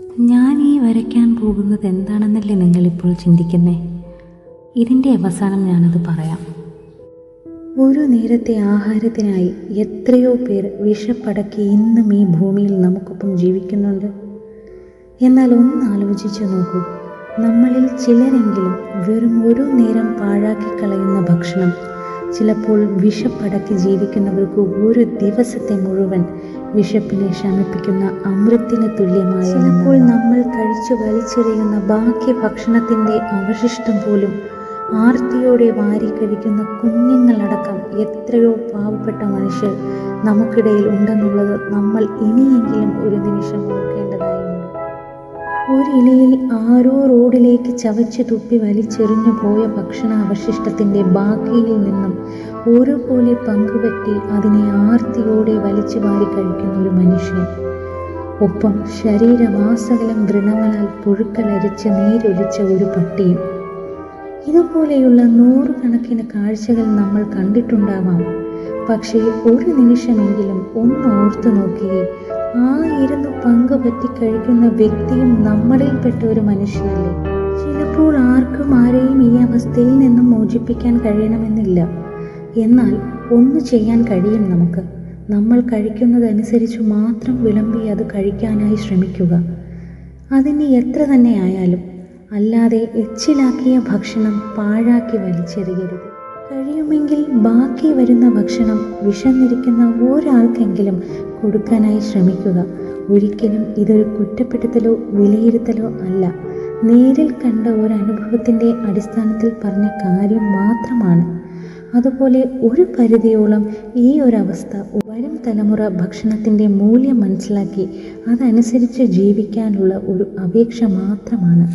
ഞാൻ ഈ വരയ്ക്കാൻ പോകുന്നത് എന്താണെന്നല്ലേ നിങ്ങളിപ്പോൾ ചിന്തിക്കുന്നേ? ഇതിന്റെ അവസാനം ഞാനത് പറയാം. ഒരു നേരത്തെ ആഹാരത്തിനായി എത്രയോ പേർ വിഷപ്പടക്കി ഇന്നും ഈ ഭൂമിയിൽ നമുക്കൊപ്പം ജീവിക്കുന്നുണ്ട്. എന്നാൽ ഒന്ന് ആലോചിച്ചു നോക്കൂ. നമ്മളിൽ ചിലരെങ്കിലും വെറും ഒരു നേരം പാഴാക്കി കളയുന്ന ഭക്ഷണം ചിലപ്പോൾ വിഷപ്പടക്കി ജീവിക്കുന്നവർക്ക് ഒരു ദിവസത്തെ മുഴുവൻ വിശപ്പിനെ ശമിപ്പിക്കുന്ന അമൃത്തിന് തുല്യമായ ചിലപ്പോൾ നമ്മൾ കഴിച്ചു വലിച്ചെറിയുന്ന ബാക്കി ഭക്ഷണത്തിന്റെ അവശിഷ്ടം പോലും ആർത്തിയോടെ വാരി കഴിക്കുന്ന കുഞ്ഞുങ്ങളടക്കം എത്രയോ പാവപ്പെട്ട മനുഷ്യർ നമുക്കിടയിൽ ഉണ്ടെന്നുള്ളത് നമ്മൾ ഇനിയെങ്കിലും ഒരു നിമിഷം ഓർക്കേണ്ടതായുണ്ട് ഒരിലയിൽ ആരോ റോഡിലേക്ക് ചവച്ച് തുപ്പി വലിച്ചെറിഞ്ഞു പോയ ഭക്ഷണ അവശിഷ്ടത്തിന്റെ ബാക്കിയിൽ നിന്നും ഒരുപോലെ പങ്കുപറ്റി അതിനെ ആർത്തിയോടെ വലിച്ചു വാരി കഴിക്കുന്ന ഒരു മനുഷ്യൻ. ഒപ്പം ശരീരമാസകലം വ്രണങ്ങളാൽ പുഴുക്കളരിച്ച് നീരൊലിച്ച ഒരു പട്ടിയും. ഇതുപോലെയുള്ള നൂറുകണക്കിന് കാഴ്ചകൾ നമ്മൾ കണ്ടിട്ടുണ്ടാവാം. പക്ഷേ ഒരു നിമിഷമെങ്കിലും ഒന്ന് ഓർത്തു നോക്കിയേ ആ ഇരുന്ന് പങ്കുപറ്റി കഴിക്കുന്ന വ്യക്തിയും നമ്മളിൽപ്പെട്ട ഒരു മനുഷ്യനല്ലേ? ചിലപ്പോൾ ആർക്കും ആരെയും ഈ അവസ്ഥയിൽ നിന്നും മോചിപ്പിക്കാൻ കഴിയണമെന്നില്ല. എന്നാൽ ഒന്ന് ചെയ്യാൻ കഴിയും നമുക്ക്. നമ്മൾ കഴിക്കുന്നതനുസരിച്ച് മാത്രം വിളമ്പി അത് കഴിക്കാനായി ശ്രമിക്കുക. അതിന് എത്ര തന്നെ ആയാലും അല്ലാതെ എച്ചിലാക്കിയ ഭക്ഷണം പാഴാക്കി വലിച്ചെറിയരുത്. കഴിയുമെങ്കിൽ ബാക്കി വരുന്ന ഭക്ഷണം വിശന്നിരിക്കുന്ന ഒരാൾക്കെങ്കിലും കൊടുക്കാനായി ശ്രമിക്കുക. ഒരിക്കലും ഇതൊരു കുറ്റപ്പെടുത്തലോ വിലയിരുത്തലോ അല്ല. നേരിൽ കണ്ട ഒരനുഭവത്തിന്റെ അടിസ്ഥാനത്തിൽ പറഞ്ഞ കാര്യം മാത്രമാണ്. അതുപോലെ ഒരു പരിധിയോളം ഈ ഒരവസ്ഥ വരും തലമുറ ഭക്ഷണത്തിന്റെ മൂല്യം മനസ്സിലാക്കി അതനുസരിച്ച് ജീവിക്കാനുള്ള ഒരു അപേക്ഷ മാത്രമാണ്.